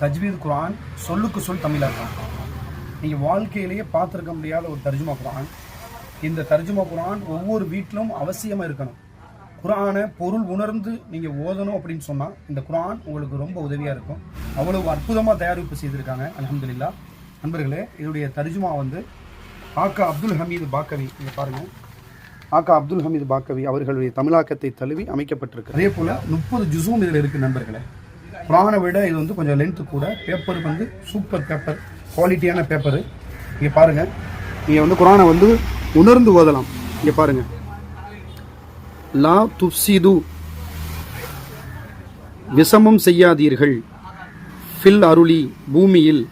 தஜ்வீத் குரான் சொல்லுக்கு சொல் தமிழாக்கம் நீங்கள் வாழ்க்கையிலேயே பார்த்துருக்க முடியாத ஒரு தர்ஜுமா குரான். இந்த தர்ஜுமா குரான் ஒவ்வொரு வீட்டிலும் அவசியமாக இருக்கணும். குரானை பொருள் உணர்ந்து நீங்கள் ஓதணும் அப்படின்னு சொன்னால் இந்த குரான் உங்களுக்கு ரொம்ப உதவியாக இருக்கும். அவ்வளவு அற்புதமாக தயாரிப்பு செய்திருக்காங்க அலமதுல்லா நண்பர்களே இதோடைய தர்ஜுமா வந்து ஆக்கா அப்துல் ஹமீது பாக்கவி இங்கே பாருங்கள் ஆக்கா அப்துல் ஹமீது பாக்கவி அவர்களுடைய தமிழாக்கத்தை தழுவி அமைக்கப்பட்டிருக்கு அதே போல் முப்பது ஜுசூம் இதில் இருக்குது நண்பர்களே. குரானை விட இது வந்து கொஞ்சம் லென்த்து கூட. பேப்பர் வந்து சூப்பர் பேப்பர் குவாலிட்டியான பேப்பரு இங்கே பாருங்கள் நீங்கள் வந்து குரானை வந்து உணர்ந்து ஓதலாம். இங்கே பாருங்கள் லா துப்சிது விஷமம் செய்யாதீர்கள். ஃபில் அருளி பூமியில்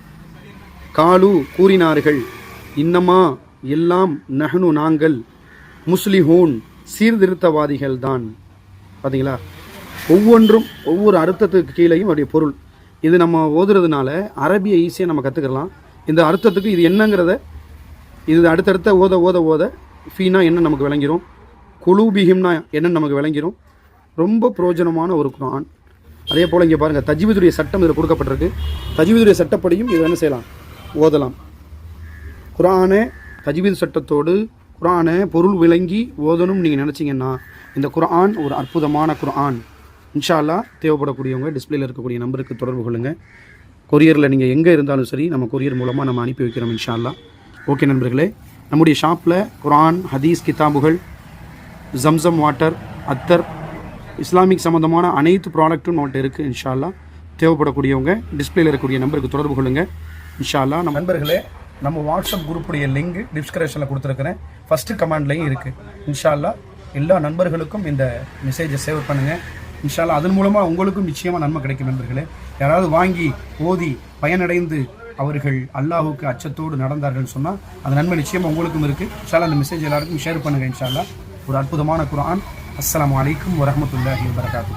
காலு கூறினார்கள். இன்னமா எல்லாம் நகனு நாங்கள் முஸ்லிஹூன் சீர்திருத்தவாதிகள் தான் பார்த்தீங்களா ஒவ்வொன்றும் ஒவ்வொரு அர்த்தத்துக்கு கீழேயும் அவருடைய பொருள். இது நம்ம ஓதுறதுனால அரபியை ஈஸியாக நம்ம கற்றுக்கலாம் இந்த அர்த்தத்துக்கு இது என்னங்கிறத இது அடுத்தடுத்த ஓத ஓத ஓத ஃபீனா என்ன நமக்கு விளங்கிரும்? குலூபிஹிம்னா என்னன்னு நமக்கு விளங்கிரும்? ரொம்ப பிரயோஜனமான ஒரு குரான். அதே போல் இங்கே பாருங்கள் தஜ்விதுடைய சட்டம் இதில் கொடுக்கப்பட்டிருக்கு. தஜ்விதுடைய சட்டப்படியும் இதை என்ன செய்யலாம்? ஓதலாம். குரானை தஜ்விது சட்டத்தோடு குரானை பொருள் விளங்கி ஓதணும்னு நீங்கள் நினச்சிங்கன்னா இந்த குரான் ஒரு அற்புதமான குரான். இன்ஷால்லா தேவைப்படக்கூடியவங்க டிஸ்பிளேல இருக்கக்கூடிய நம்பருக்கு தொடர்பு கொள்ளுங்கள் கொரியரில் நீங்கள் எங்கே இருந்தாலும் சரி நம்ம கொரியர் மூலமாக நம்ம அனுப்பி வைக்கிறோம் இன்ஷால்லா. ஓகே நண்பர்களே நம்முடைய ஷாப்பில் குரான் ஹதீஸ் கிதாபுகள் ஜம்சம் வாட்டர் அத்தர் இஸ்லாமிக் சம்மந்தமான அனைத்து ப்ராடக்ட்டும் நம்மள்ட்ட இருக்குது இன்ஷால்லா. தேவைப்படக்கூடியவங்க டிஸ்பிளேல இருக்கக்கூடிய நம்பருக்கு தொடர்பு கொள்ளுங்கள் இன்ஷால்லா நம்ம நண்பர்களே நம்ம வாட்ஸ்அப் குரூப்புடைய லிங்க் டிஸ்கிரிப்ஷனில் கொடுத்துருக்குறேன். ஃபஸ்ட்டு கமெண்ட்லையும் இருக்குது இன்ஷால்லா எல்லா நண்பர்களுக்கும் இந்த மெசேஜை சேவ் பண்ணுங்கள் இன்ஷா அதன் மூலமாக உங்களுக்கும் நிச்சயமாக நன்மை கிடைக்கும் நண்பர்களே. யாராவது வாங்கி ஓதி பயனடைந்து அவர்கள் அல்லாஹுக்கு அச்சத்தோடு நடந்தார்கள் சொன்னால் அந்த நன்மை நிச்சயமாக உங்களுக்கும் இருக்குது இன்ஷா அந்த மெசேஜ் எல்லாருக்கும் ஷேர் பண்ணுங்கள் இன்ஷால்லா. ஒரு அற்புதமான குரான் அஸ்லாம் அலைக்கும் வரமத்துல்லாஹி வரகாத்து